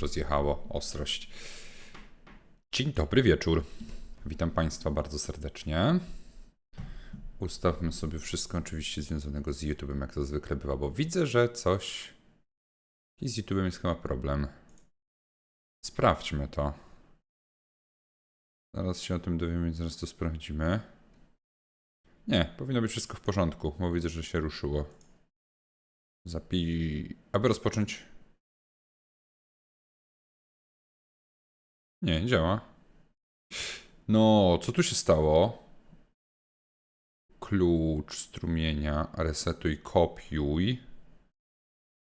rozjechało ostrość. Dzień dobry wieczór. Witam Państwa bardzo serdecznie. Ustawmy sobie wszystko oczywiście związanego z YouTube'em, jak to zwykle bywa, bo widzę, że coś i z YouTube'em jest chyba problem. Sprawdźmy to. Zaraz się o tym dowiemy, zaraz to sprawdzimy. Nie, powinno być wszystko w porządku, bo widzę, że się ruszyło. Zapij. Aby rozpocząć. Nie, nie działa. No, co tu się stało? Klucz strumienia, resetuj, kopiuj.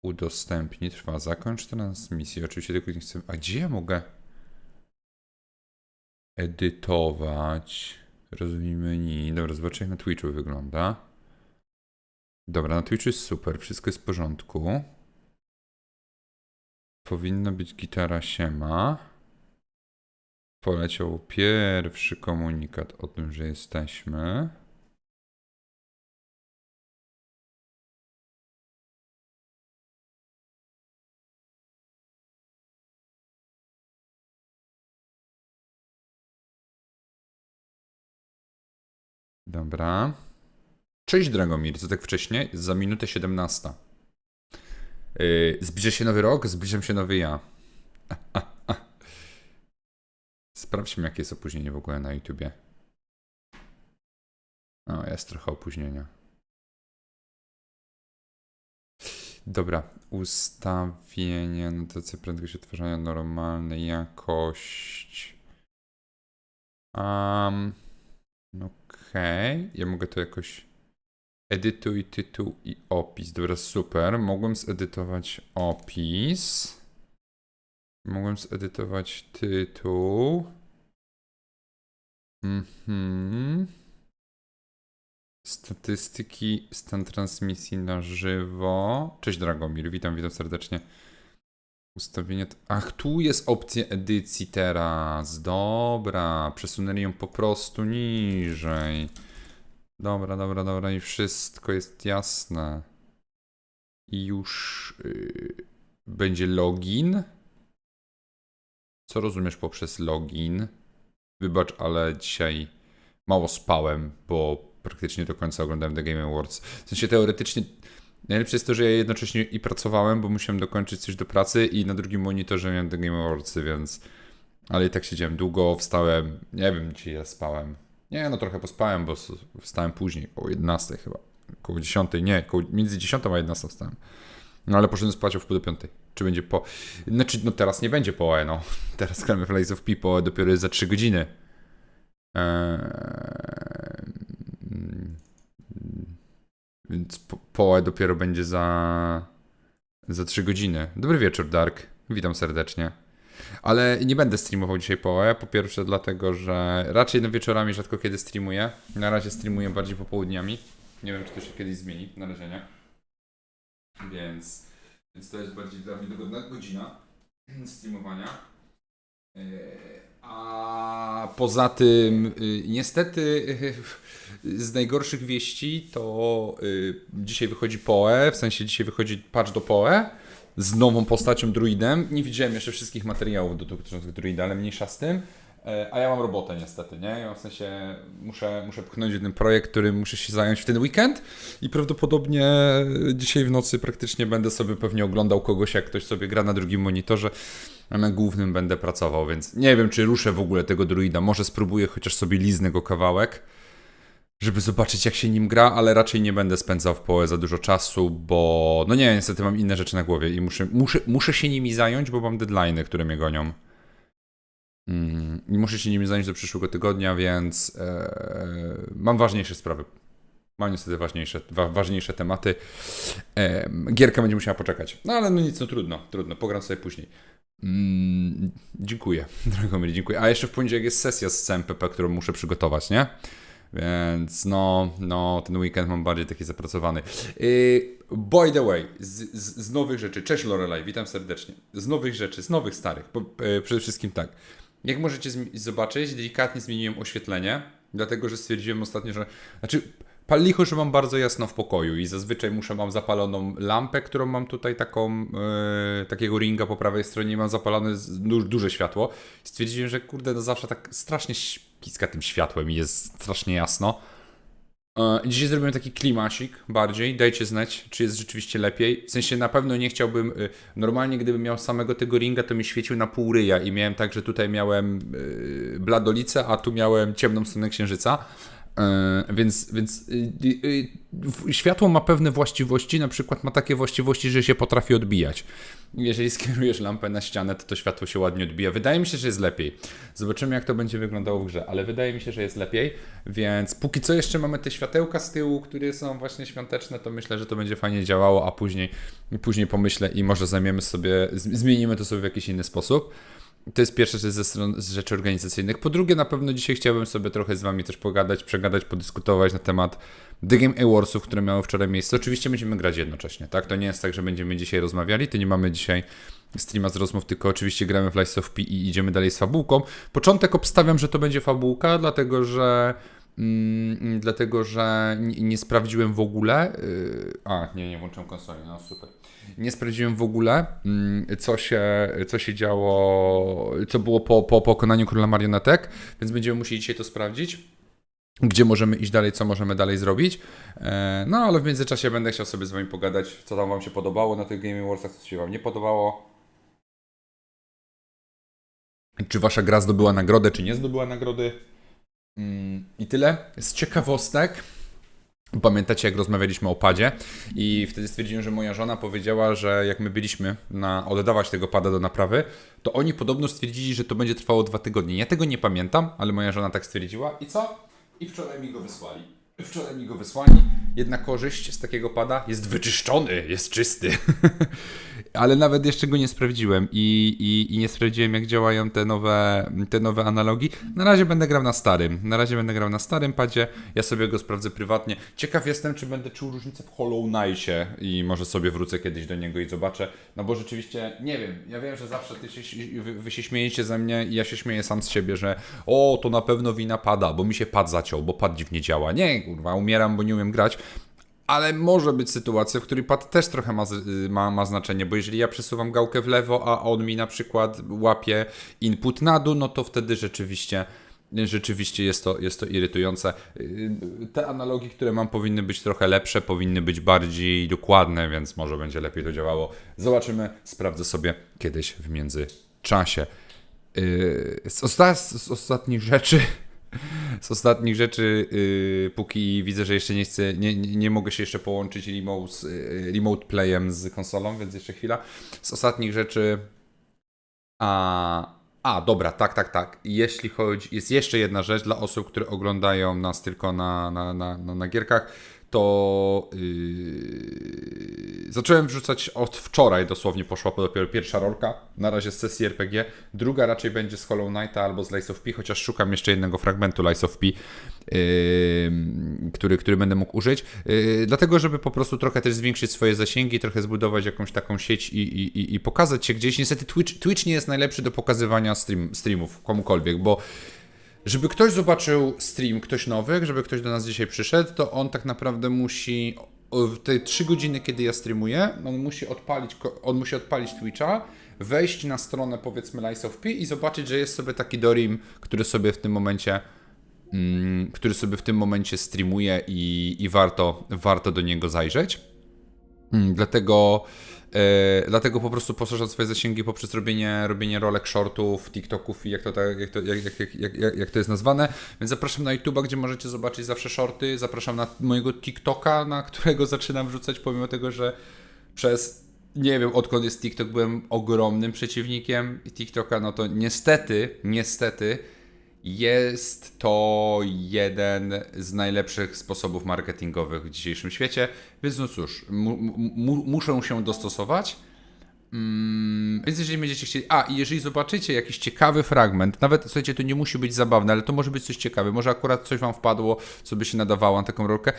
Udostępnij, trwa, zakończ transmisję. Oczywiście tylko nie chcę. A gdzie ja mogę edytować? Rozwij menu. Dobra, zobaczę jak na Twitchu wygląda. Dobra, na Twitchu jest super, wszystko jest w porządku. Powinna być gitara siema. Poleciał pierwszy komunikat o tym, że jesteśmy. Dobra. Cześć Dragomir, co tak wcześnie? Za minutę 17. Yy, zbliża się nowy rok, zbliżam się nowy ja. Sprawdźmy, jakie jest opóźnienie w ogóle na YouTubie. O, jest trochę opóźnienia. Dobra, ustawienie, notacja prędkość odtwarzania, normalna jakość. Um, Okej, ja mogę to jakoś. Edytuj tytuł i opis. Dobra, super. Mogłem zedytować opis. Mogłem zedytować tytuł. Mhm. Statystyki, stan transmisji na żywo. Cześć Dragomir, witam, witam serdecznie. Ustawienie. Ach, tu jest opcja edycji teraz. Dobra, przesunęli ją po prostu niżej. Dobra, dobra, dobra, i wszystko jest jasne. I już yy, będzie login. Co rozumiesz poprzez login? Wybacz, ale dzisiaj mało spałem, bo praktycznie do końca oglądałem The Game Awards. W sensie teoretycznie najlepsze jest to, że ja jednocześnie i pracowałem, bo musiałem dokończyć coś do pracy i na drugim monitorze miałem The Game Awards, więc... Ale i tak siedziałem długo, wstałem, nie wiem dzisiaj ja spałem. Nie, no trochę pospałem, bo wstałem później, około 11 chyba. Około 10, nie, koło, między 10 a 11 wstałem. No ale poszedłem spać o wpół do piątej. Czy będzie po... Znaczy, no teraz nie będzie po no. Teraz gramy w Lies of P, po dopiero za 3 godziny. Eee, mm, Więc po, połę dopiero będzie za... za 3 godziny. Dobry wieczór, Dark. Witam serdecznie. Ale nie będę streamował dzisiaj połę. Po pierwsze dlatego, że raczej no wieczorami rzadko kiedy streamuję. Na razie streamuję bardziej popołudniami. Nie wiem, czy to się kiedyś zmieni. Na razie nie. Więc, więc to jest bardziej dla mnie dogodna godzina streamowania. Yy, A poza tym, yy, niestety, yy, z najgorszych wieści to yy, dzisiaj wychodzi PoE, w sensie dzisiaj wychodzi patch do PoE z nową postacią druidem. Nie widziałem jeszcze wszystkich materiałów dotyczących druida, ale mniejsza z tym. E, A ja mam robotę niestety, nie? Ja w sensie muszę, muszę pchnąć jeden projekt, którym muszę się zająć w ten weekend i prawdopodobnie dzisiaj w nocy praktycznie będę sobie pewnie oglądał kogoś, jak ktoś sobie gra na drugim monitorze, a na głównym będę pracował, więc nie wiem, czy ruszę w ogóle tego druida. Może spróbuję chociaż sobie liznę go kawałek, żeby zobaczyć, jak się nim gra, ale raczej nie będę spędzał w połę za dużo czasu, bo no nie, niestety mam inne rzeczy na głowie i muszę, muszę, muszę się nimi zająć, bo mam deadlines, które mnie gonią. Mm, I muszę się nimi zająć do przyszłego tygodnia, więc e, mam ważniejsze sprawy. Mam niestety ważniejsze, wa, ważniejsze tematy. E, gierka będzie musiała poczekać. No ale no nic, no trudno, trudno. Pogram sobie później. Mm, dziękuję, Dragomir, dziękuję. A jeszcze w poniedziałek jest sesja z CMPP, którą muszę przygotować, nie? Więc no, no, ten weekend mam bardziej taki zapracowany. Yy, by the way, z, z, z nowych rzeczy, cześć Lorelai, witam serdecznie. Z nowych rzeczy, z nowych, starych, yy, przede wszystkim tak. Jak możecie zobaczyć, delikatnie zmieniłem oświetlenie, dlatego że stwierdziłem ostatnio, że. Znaczy, Pal licho, że mam bardzo jasno w pokoju i zazwyczaj muszę mam zapaloną lampę, którą mam tutaj taką, e, takiego ringa po prawej stronie i mam zapalone du duże światło. Stwierdziłem, że kurde, no zawsze tak strasznie piska tym światłem i jest strasznie jasno. E, Dzisiaj zrobiłem taki klimasik bardziej. Dajcie znać, czy jest rzeczywiście lepiej. W sensie na pewno nie chciałbym. y, Normalnie, gdybym miał samego tego ringa, to mi świecił na pół ryja i miałem tak, że tutaj miałem y, bladolicę, a tu miałem ciemną stronę księżyca. E, Więc, więc y, y, y, światło ma pewne właściwości, na przykład ma takie właściwości, że się potrafi odbijać. Jeżeli skierujesz lampę na ścianę, to to światło się ładnie odbija. Wydaje mi się, że jest lepiej. Zobaczymy, jak to będzie wyglądało w grze, ale wydaje mi się, że jest lepiej. Więc póki co jeszcze mamy te światełka z tyłu, które są właśnie świąteczne, to myślę, że to będzie fajnie działało, a później, później pomyślę i może zajmiemy sobie, zmienimy to sobie w jakiś inny sposób. To jest pierwsza rzecz ze stron z rzeczy organizacyjnych. Po drugie, na pewno dzisiaj chciałbym sobie trochę z Wami też pogadać, przegadać, podyskutować na temat The Game Awardsów, które miały wczoraj miejsce. Oczywiście będziemy grać jednocześnie, tak? To nie jest tak, że będziemy dzisiaj rozmawiali, to nie mamy dzisiaj streama z rozmów, tylko oczywiście gramy w Lies of P i idziemy dalej z fabułką. Początek obstawiam, że to będzie fabułka, dlatego że dlatego, że nie, sprawdziłem w ogóle. Yy, a, nie, nie włączam konsoli, no super. Nie sprawdziłem w ogóle, mm, co się, co się działo, co było po, po pokonaniu króla marionetek, więc będziemy musieli dzisiaj to sprawdzić. Gdzie możemy iść dalej, co możemy dalej zrobić. E, No, ale w międzyczasie będę chciał sobie z Wami pogadać, co tam Wam się podobało na tych Game Awardsach, co się Wam nie podobało. Czy Wasza gra zdobyła nagrodę, czy nie zdobyła nagrody. I tyle. Z ciekawostek. Pamiętacie, jak rozmawialiśmy o padzie i wtedy stwierdziłem, że moja żona powiedziała, że jak my byliśmy na oddawać tego pada do naprawy, to oni podobno stwierdzili, że to będzie trwało dwa tygodnie. Ja tego nie pamiętam, ale moja żona tak stwierdziła. I co? I wczoraj mi go wysłali. Wczoraj mi go wysłali. Jedna korzyść z takiego pada jest wyczyszczony, jest czysty. ale nawet jeszcze go nie sprawdziłem i, i, i nie sprawdziłem, jak działają te nowe, te nowe analogi. Na razie będę grał na starym. Na razie będę grał na starym padzie. Ja sobie go sprawdzę prywatnie. Ciekaw jestem, czy będę czuł różnicę w Hollow Knightie i może sobie wrócę kiedyś do niego i zobaczę. No bo rzeczywiście, nie wiem, ja wiem, że zawsze ty się, wy, wy się śmiejecie ze mnie i ja się śmieję sam z siebie, że o, to na pewno wina pada, bo mi się pad zaciął, bo pad dziwnie działa. Nie, kurwa, umieram, bo nie umiem grać. Ale może być sytuacja, w której pad też trochę ma, y, ma, ma znaczenie, bo jeżeli ja przesuwam gałkę w lewo, a on mi na przykład łapie input na dół, no to wtedy rzeczywiście, rzeczywiście jest to, jest to irytujące. Y, Te analogi, które mam, powinny być trochę lepsze, powinny być bardziej dokładne, więc może będzie lepiej to działało. Zobaczymy, sprawdzę sobie kiedyś w międzyczasie. Yy, Z, osta- z ostatnich rzeczy z ostatnich rzeczy, yy, póki widzę, że jeszcze nie chcę, nie, nie, nie mogę się jeszcze połączyć remote, z, yy, remote playem z konsolą, więc jeszcze chwila. Z ostatnich rzeczy. A, a, dobra, tak, tak, tak. Jeśli chodzi. Jest jeszcze jedna rzecz dla osób, które oglądają nas tylko na, na, na, na, na gierkach. To yy, zacząłem wrzucać od wczoraj, dosłownie poszła dopiero pierwsza rolka. Na razie z sesji RPG. Druga raczej będzie z Hollow Knighta albo z Lies of P, chociaż szukam jeszcze jednego fragmentu Lies of P, yy, który, który będę mógł użyć. Yy, dlatego, żeby po prostu trochę też zwiększyć swoje zasięgi, trochę zbudować jakąś taką sieć i, i, i- pokazać się gdzieś. Niestety Twitch, Twitch nie jest najlepszy do pokazywania stream, streamów komukolwiek, bo żeby ktoś zobaczył stream, ktoś nowy, żeby ktoś do nas dzisiaj przyszedł, to on tak naprawdę musi te 3 godziny, kiedy ja streamuję, on musi odpalić, on musi odpalić Twitcha, wejść na stronę powiedzmy Lies of P i zobaczyć, że jest sobie taki Dorim, który sobie w tym momencie mm, który sobie w tym momencie streamuje i, i warto, warto do niego zajrzeć. Mm, Dlatego, e, dlatego po prostu poszerzam swoje zasięgi poprzez robienie, robienie rolek, shortów, TikToków i jak to, tak- jak, to, jak, jak, jak, jak, jak, to jest nazwane. Więc zapraszam na YouTube'a, gdzie możecie zobaczyć zawsze shorty. Zapraszam na mojego TikToka, na którego zaczynam wrzucać, pomimo tego, że przez nie wiem, odkąd jest TikTok, byłem ogromnym przeciwnikiem TikToka, no to niestety, niestety jest to jeden z najlepszych sposobów marketingowych w dzisiejszym świecie, więc no cóż, mu, mu, muszę się dostosować. Mm, więc jeżeli będziecie chcieli. A, i jeżeli zobaczycie jakiś ciekawy fragment, nawet słuchajcie, to nie musi być zabawne, ale to może być coś ciekawe. Może akurat coś wam wpadło, co by się nadawało na taką rolkę.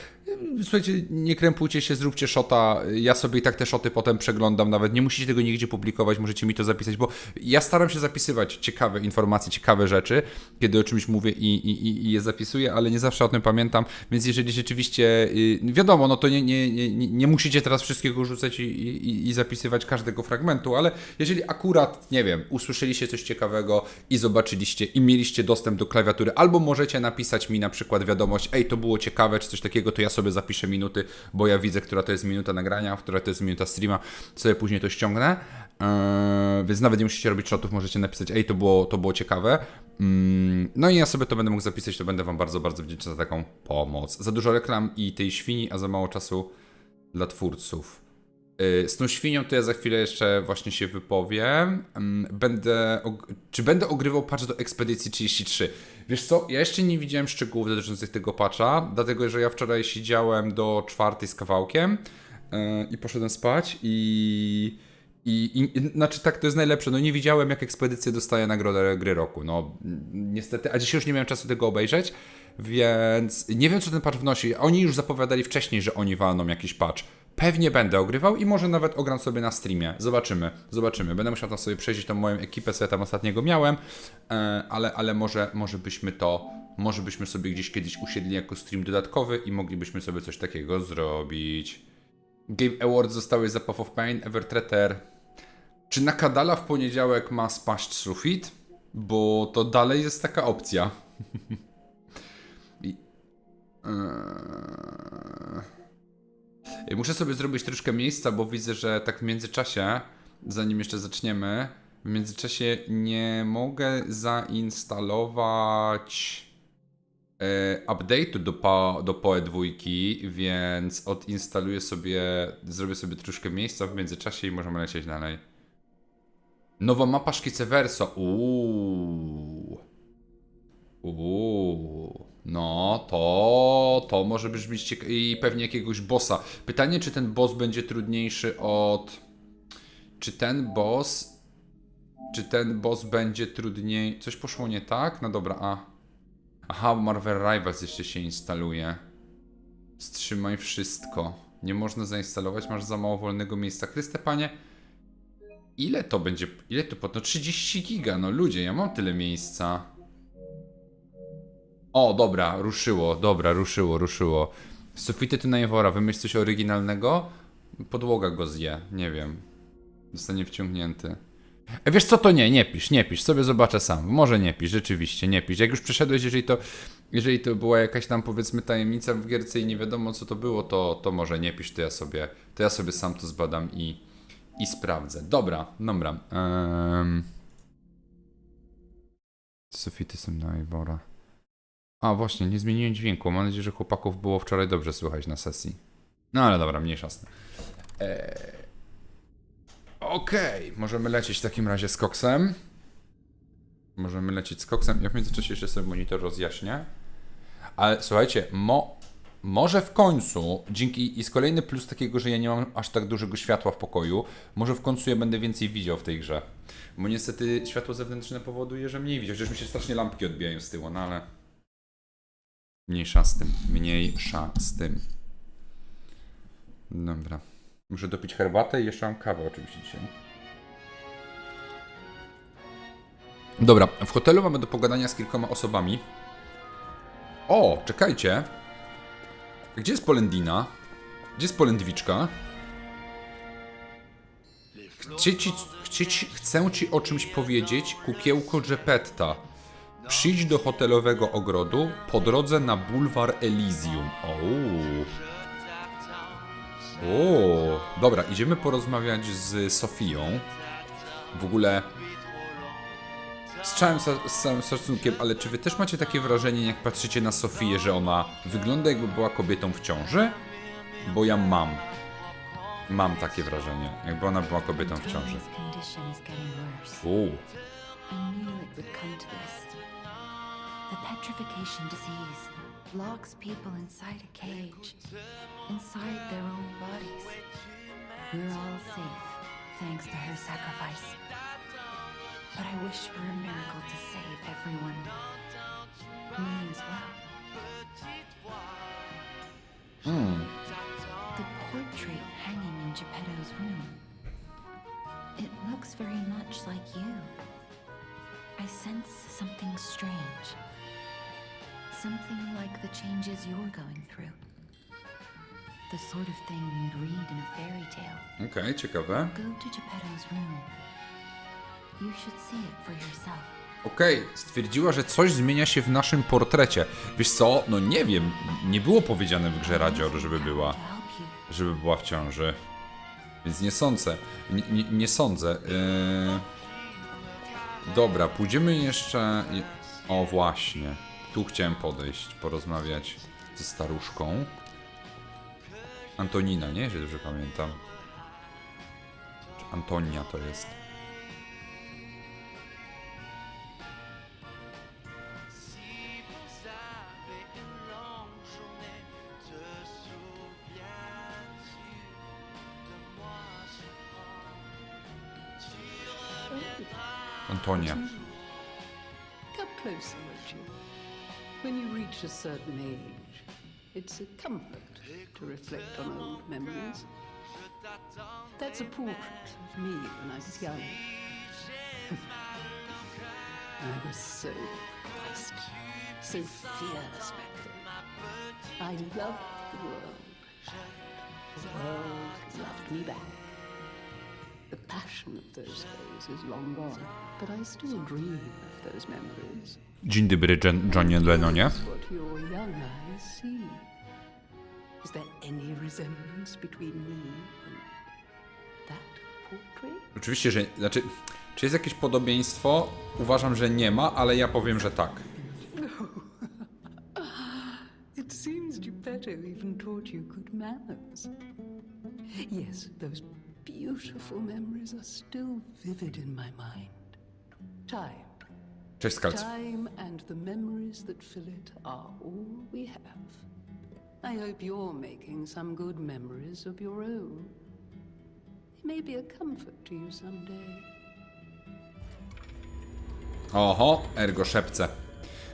Słuchajcie, nie krępujcie się, zróbcie shota. Ja sobie i tak te shoty potem przeglądam, nawet nie musicie tego nigdzie publikować, możecie mi to zapisać, bo ja staram się zapisywać ciekawe informacje, ciekawe rzeczy, kiedy o czymś mówię i, i, i- je zapisuję, ale nie zawsze o tym pamiętam, więc jeżeli rzeczywiście, y, wiadomo, no to nie, nie, nie- nie musicie teraz wszystkiego rzucać i, i, i zapisywać każdego fragmentu, ale jeżeli akurat, nie wiem, usłyszeliście coś ciekawego i zobaczyliście i mieliście dostęp do klawiatury, albo możecie napisać mi na przykład wiadomość, ej, to było ciekawe, czy coś takiego, to ja sobie zapiszę minuty, bo ja widzę, która to jest minuta nagrania, która to jest minuta streama, sobie później to ściągnę. Eee, więc nawet nie musicie robić shotów, możecie napisać, ej, to było, to było ciekawe. Mm, no i ja sobie to będę mógł zapisać, to będę Wam bardzo, bardzo wdzięczny za taką pomoc. Za dużo reklam i tej świni, a za mało czasu dla twórców. Yy, Z tą świnią to ja za chwilę jeszcze właśnie się wypowiem. Mm, Będę. Czy będę ogrywał patch do Ekspedycji 33? Wiesz co, ja jeszcze nie widziałem szczegółów dotyczących tego patcha, dlatego że ja wczoraj siedziałem do czwartej z kawałkiem yy, i poszedłem spać i. I, i, znaczy tak, to jest najlepsze. No nie widziałem, jak ekspedycja dostaje nagrodę gry roku. No niestety, a dzisiaj już nie miałem czasu tego obejrzeć, więc nie wiem, co ten patch wnosi. Oni już zapowiadali wcześniej, że oni walną jakiś patch. Pewnie będę ogrywał i może nawet ogram sobie na streamie. Zobaczymy, zobaczymy. Będę musiał tam sobie przejrzeć tą moją ekipę, co ja tam ostatniego miałem, e, ale, ale może, może byśmy to, może byśmy sobie gdzieś kiedyś usiedli jako stream dodatkowy i moglibyśmy sobie coś takiego zrobić. Game Awards zostały za Path of Pain, Evertreader. Czy na Kadala w poniedziałek ma spaść sufit? Bo to dalej jest taka opcja. I... Eee... Muszę sobie zrobić troszkę miejsca, bo widzę, że tak w międzyczasie, zanim jeszcze zaczniemy, w międzyczasie nie mogę zainstalować e, update'u do, po, do PoE 2, więc odinstaluję sobie, zrobię sobie troszkę miejsca w międzyczasie i możemy lecieć dalej. Nowa mapa Szkice Verso. Uuu. Uuu. No, to, to może brzmieć ciekawe. I pewnie jakiegoś bossa. Pytanie, czy ten boss będzie trudniejszy od... Czy ten boss... Czy ten boss będzie trudniej... Coś poszło nie tak? No dobra, a... Aha, Marvel Rivals jeszcze się instaluje. Wstrzymaj wszystko. Nie można zainstalować, masz za mało wolnego miejsca. Chryste, panie... Ile to będzie? Ile to pod? No 30 giga, no ludzie, ja mam tyle miejsca. O, dobra, ruszyło, dobra, ruszyło, ruszyło. Sufity tu najwora, wymyśl coś oryginalnego? Podłoga go zje, nie wiem. Zostanie wciągnięty. E, wiesz co, to nie, nie pisz, nie pisz, sobie zobaczę sam. Może nie pisz, rzeczywiście, nie pisz. Jak już przeszedłeś, jeżeli to, jeżeli to była jakaś tam powiedzmy tajemnica w gierce i nie wiadomo co to było, to, to może nie pisz, to ja sobie, to ja sobie sam to zbadam i, i sprawdzę. Dobra, dobra. Um... Sufity są na Ivora. A właśnie, nie zmieniłem dźwięku. Mam nadzieję, że chłopaków było wczoraj dobrze słychać na sesji. No ale dobra, mniejsza z tym. Eee... Okej, możemy lecieć w takim razie z koksem. Możemy lecieć z koksem. Ja w międzyczasie jeszcze sobie monitor rozjaśnię. Ale słuchajcie, mo, może w końcu, dzięki, jest kolejny plus takiego, że ja nie mam aż tak dużego światła w pokoju, może w końcu ja będę więcej widział w tej grze. Bo niestety światło zewnętrzne powoduje, że mniej widział. Chociaż mi się strasznie lampki odbijają z tyłu, no ale... Mniejsza z tym, mniejsza z tym. Dobra. Muszę dopić herbatę i jeszcze mam kawę oczywiście dzisiaj. Dobra, w hotelu mamy do pogadania z kilkoma osobami. O, czekajcie. Gdzie jest Polendina? Gdzie jest Polendwiczka? Chcę ci, chcę ci, chcę ci o czymś powiedzieć, kukiełko Geppetta. Przyjdź do hotelowego ogrodu po drodze na bulwar Elysium. Ouu. O, dobra, idziemy porozmawiać z Sofią. W ogóle z całym, z całym szacunkiem, ale czy wy też macie takie wrażenie, jak patrzycie na Sofię, że ona wygląda jakby była kobietą w ciąży? Bo ja mam. Mam takie wrażenie, jakby ona była kobietą w ciąży. Uuu. The petrification disease locks people inside a cage, inside their own bodies. We're all safe, thanks to her sacrifice. But I wish for a miracle to save everyone. Me as well. Hmm. The portrait hanging in Geppetto's room. It looks very much like you. I sense something strange. Something like the changes you're going through. The sort of thing you'd read in a fairy tale. Okej, ciekawe. Go to Geppetto's room. You should see it for yourself. Okej, stwierdziła, że coś zmienia się w naszym portrecie. Wiesz co, no nie wiem, nie było powiedziane w grze Radzior, żeby była, To help you. żeby była w ciąży. Więc nie sądzę, nie, nie, nie sądzę. Yy... Dobra, pójdziemy jeszcze... je- O właśnie, tu chciałem podejść, porozmawiać ze staruszką. Antonina, nie? Jeżeli dobrze pamiętam. Czy Antonia to jest. Antonia. Age, it's a comfort to reflect on old memories. That's a portrait of me when I was young. I was so feisty, so fearless back then. I loved the world. The world loved me back. The passion of those days is long gone, but I still dream of those memories. Dzień dobry, Jen- Johnie Lennonie. What your young eyes see. Is there any resemblance between me and that portrait? Oczywiście, że. Znaczy, czy jest jakieś podobieństwo? Uważam, że nie ma, ale ja powiem, że tak. It seems Geppetto even taught you good manners. Yes, those beautiful memories are still vivid in my mind. Time. Cześć, Skalc. Time and the memories that fill it are all we have. I hope you're making some good memories of your own. They may be a comfort to you someday. Oho, ergo szepce.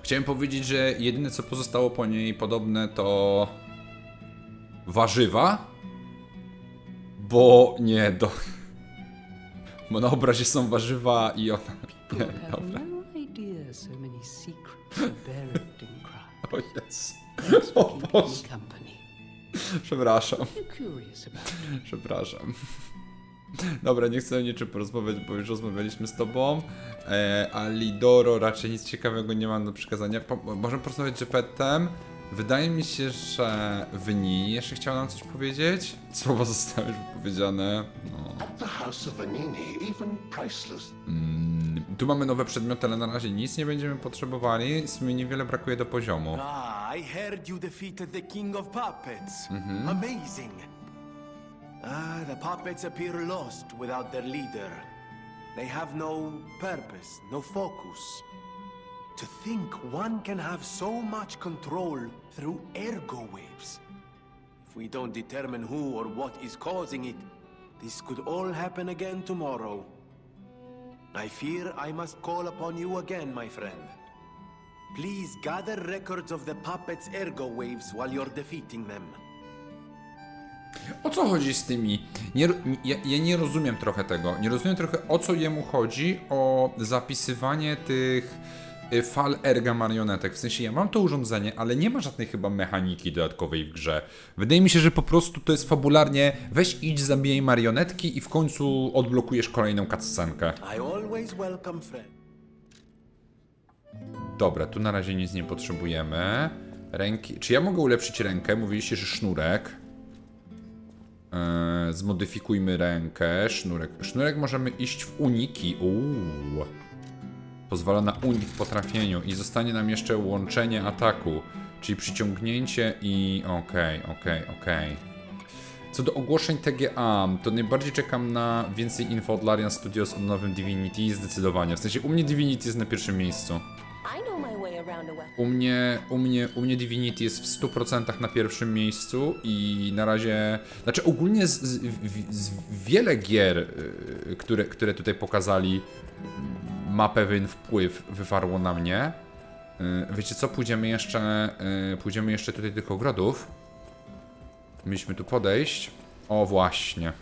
Chciałem powiedzieć, że jedyne co pozostało po niej podobne to. warzywa. Bo nie, do. Bo na obrazie są warzywa i ona. Nie, dobra. no. O Jezu. O Boże. Przepraszam. Przepraszam. Dobra, nie chcę o niczym porozmawiać, bo już rozmawialiśmy z tobą. E, a Lidoro raczej nic ciekawego nie mam do przekazania. Po, możemy porozmawiać z Jepetem. Wydaje mi się, że Wyni jeszcze chciał nam coś powiedzieć. Słowa zostały już wypowiedziane. No. Mm, tu mamy nowe przedmioty, ale na razie nic nie będziemy potrzebowali. W sumie niewiele brakuje do poziomu. Ah, I heard you defeated the King of Puppets. Amazing. Ah, the puppets appear lost without their leader. They have no purpose, no focus. To think one can have so much control through ergo waves. If we don't determine who or what is causing it, this could all happen again tomorrow. I fear I must call upon you again, my friend. Please gather records of the puppets' ergo waves while you're defeating them. O co chodzi z tymi? Nie, ja, ja nie rozumiem trochę tego. Nie rozumiem trochę o co jemu chodzi o zapisywanie tych fal erga marionetek. W sensie ja mam to urządzenie, ale nie ma żadnej chyba mechaniki dodatkowej w grze. Wydaje mi się, że po prostu to jest fabularnie weź idź zabijaj marionetki i w końcu odblokujesz kolejną cutscenkę. Dobra, tu na razie nic nie potrzebujemy. Ręki. Czy ja mogę ulepszyć rękę? Mówiliście, że sznurek. Eee, zmodyfikujmy rękę. Sznurek. Sznurek możemy iść w uniki. Uuu. Pozwala na unik po trafieniu i zostanie nam jeszcze łączenie ataku, czyli przyciągnięcie i okej, okej, okej. Co do ogłoszeń TGA, to najbardziej czekam na więcej info od Larian Studios o nowym Divinity, zdecydowanie. W sensie u mnie Divinity jest na pierwszym miejscu. U mnie, u mnie, u mnie Divinity jest w 100% na pierwszym miejscu i na razie, znaczy ogólnie z, z, w- z wiele gier, y, które, które tutaj pokazali, ma pewien wpływ, wywarło na mnie. Y, Wiecie co, pójdziemy jeszcze, y, pójdziemy jeszcze tutaj tych ogrodów. Mieliśmy tu podejść. O, właśnie.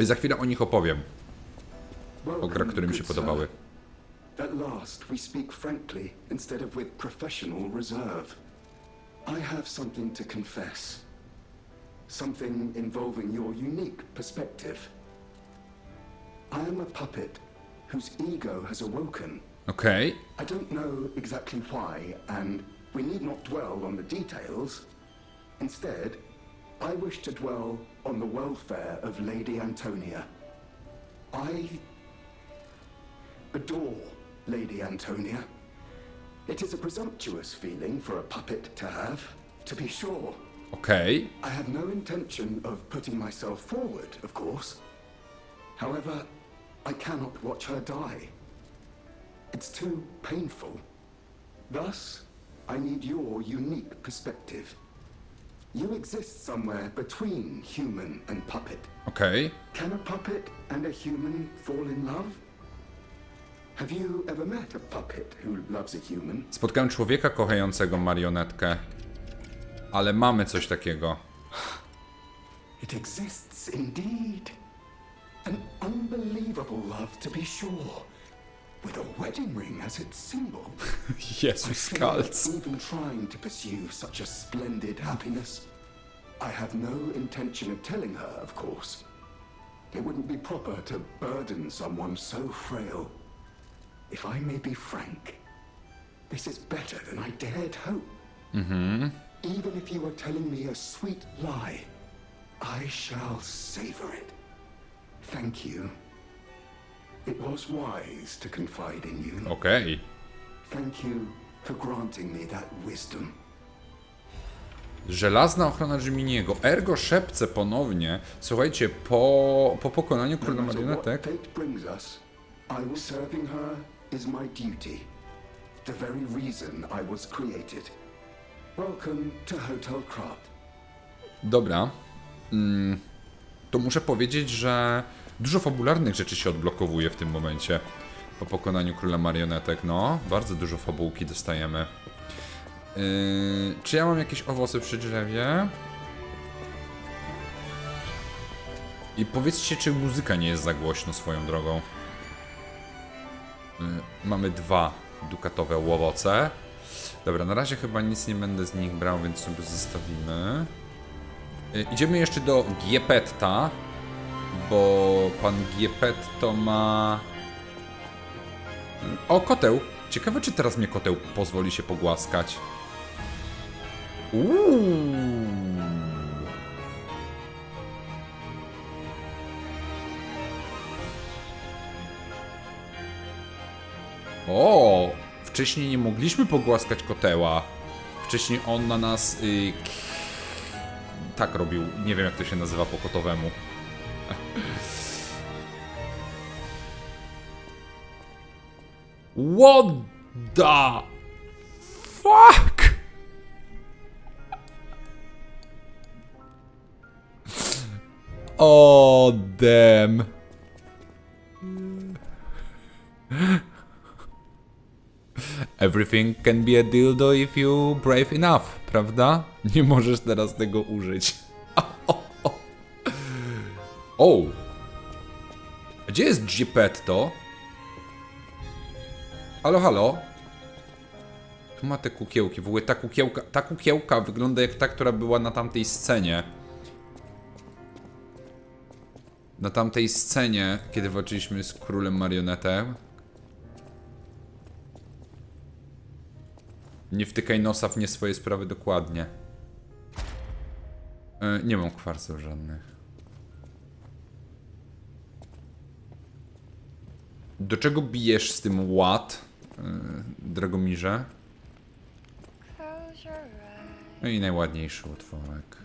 I za chwilę o nich opowiem. O grach, które mi się podobały. At last, we speak frankly instead of with professional reserve. I have something to confess. Something involving your unique perspective. I am a puppet whose ego has awoken. Okay. I don't know exactly why, and we need not dwell on the details. Instead, I wish to dwell on the welfare of Lady Antonia. I adore Lady Antonia. It is a presumptuous feeling for a puppet to have, to be sure. Okay. I have no intention of putting myself forward, of course. However, I cannot watch her die. It's too painful. Thus, I need your unique perspective. You exist somewhere between human and puppet. Okej. Can a puppet and a human fall in love? Have you ever met a puppet who loves a human? Spotkałem człowieka kochającego marionetkę. Ale mamy coś takiego. It exists indeed. An unbelievable love, to be sure. With a wedding ring as its symbol. Jezus Fear Kalc. Even trying to pursue such a splendid happiness. I have no intention of telling her, of course. It wouldn't be proper to burden someone so frail. If I may be frank, this is better than I dared hope. Mm-hmm. Even if you are telling me a sweet lie, I shall savor it. Thank you. It was wise to confide in you. Okej. Thank you for granting me that wisdom. Żelazna ochrona Jiminiego. Ergo szepce ponownie. Słuchajcie, po, po pokonaniu No króla matter what marionetek. fate brings us, I will serving her is my duty. The very reason I was created. Welcome to Hotel Krat. Dobra. Mm, to muszę powiedzieć, że dużo fabularnych rzeczy się odblokowuje w tym momencie. Po pokonaniu króla marionetek. No, bardzo dużo fabułki dostajemy. Yy, czy ja mam jakieś owoce przy drzewie? I powiedzcie, czy muzyka nie jest za głośno swoją drogą. Yy, mamy dwa dukatowe owoce. Dobra, na razie chyba nic nie będę z nich brał, więc sobie zostawimy. Y, Idziemy jeszcze do Giepetta, bo pan Giepetto ma... O, koteł! Ciekawe, czy teraz mnie koteł pozwoli się pogłaskać. Uuu. O! Wcześniej nie mogliśmy pogłaskać koteła. Wcześniej on na nas... Y, tak robił. Nie wiem jak to się nazywa po kotowemu. What the fuck? Oh damn. Everything can be a dildo if you brave enough, prawda? Nie możesz teraz tego użyć. O! Gdzie jest Geppetto? Halo, halo? Tu ma te kukiełki. W ogóle ta kukiełka, ta kukiełka wygląda jak ta, która była na tamtej scenie. Na tamtej scenie, kiedy walczyliśmy z królem marionetem. Nie wtykaj nosa w nie swoje sprawy dokładnie. E, nie mam kwarców żadnych. Do czego bijesz z tym ład, yy, Dragomirze? No i najładniejszy utworek.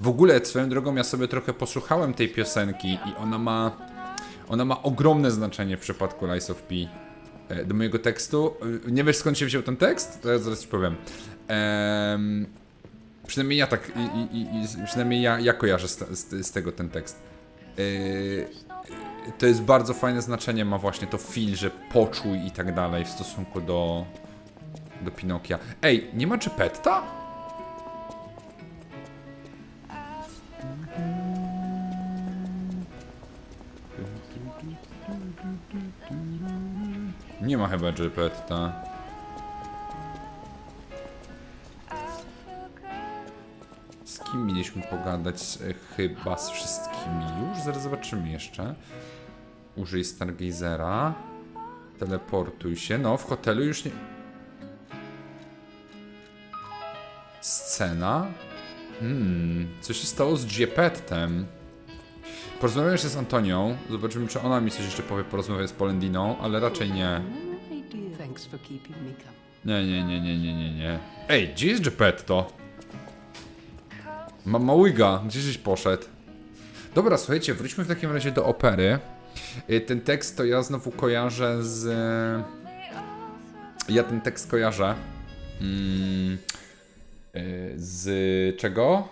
W ogóle, swoją drogą, ja sobie trochę posłuchałem tej piosenki i ona ma, ona ma ogromne znaczenie w przypadku Lies of P. E, Do mojego tekstu. E, Nie wiesz skąd się wziął ten tekst? To ja zaraz ci powiem. Em, przynajmniej ja tak, i, i, i, przynajmniej ja, ja kojarzę z, z, z tego ten tekst. E, to jest bardzo fajne znaczenie, ma właśnie to feel, że poczuj i tak dalej w stosunku do, do Pinokia. Ej, nie ma Geppetta? Nie ma chyba Geppetta. Z kim mieliśmy pogadać? E, Chyba z wszystkimi już. Zaraz zobaczymy jeszcze. Użyj Stargazera. Teleportuj się. No, w hotelu już nie... Scena? Hmm, co się stało z Giepettem? Porozmawiam jeszcze z Antonią. Zobaczymy, czy ona mi coś jeszcze powie. Porozmawiać z Polendiną, ale raczej nie. Nie, nie, nie, nie, nie, nie, nie. Ej, gdzie jest Geppetto? Ma Małyga, gdzie żeś poszedł? Dobra, słuchajcie, wróćmy w takim razie do opery. Y, Ten tekst to ja znowu kojarzę z... Ja ten tekst kojarzę. Mm, y, z czego?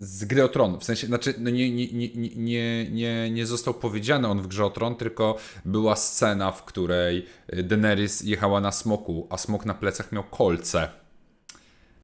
Z Gry o Tron. W sensie, znaczy, no nie, nie, nie, nie- nie, nie, został powiedziany on w Grze o Tron, tylko była scena, w której Daenerys jechała na smoku, a smok na plecach miał kolce.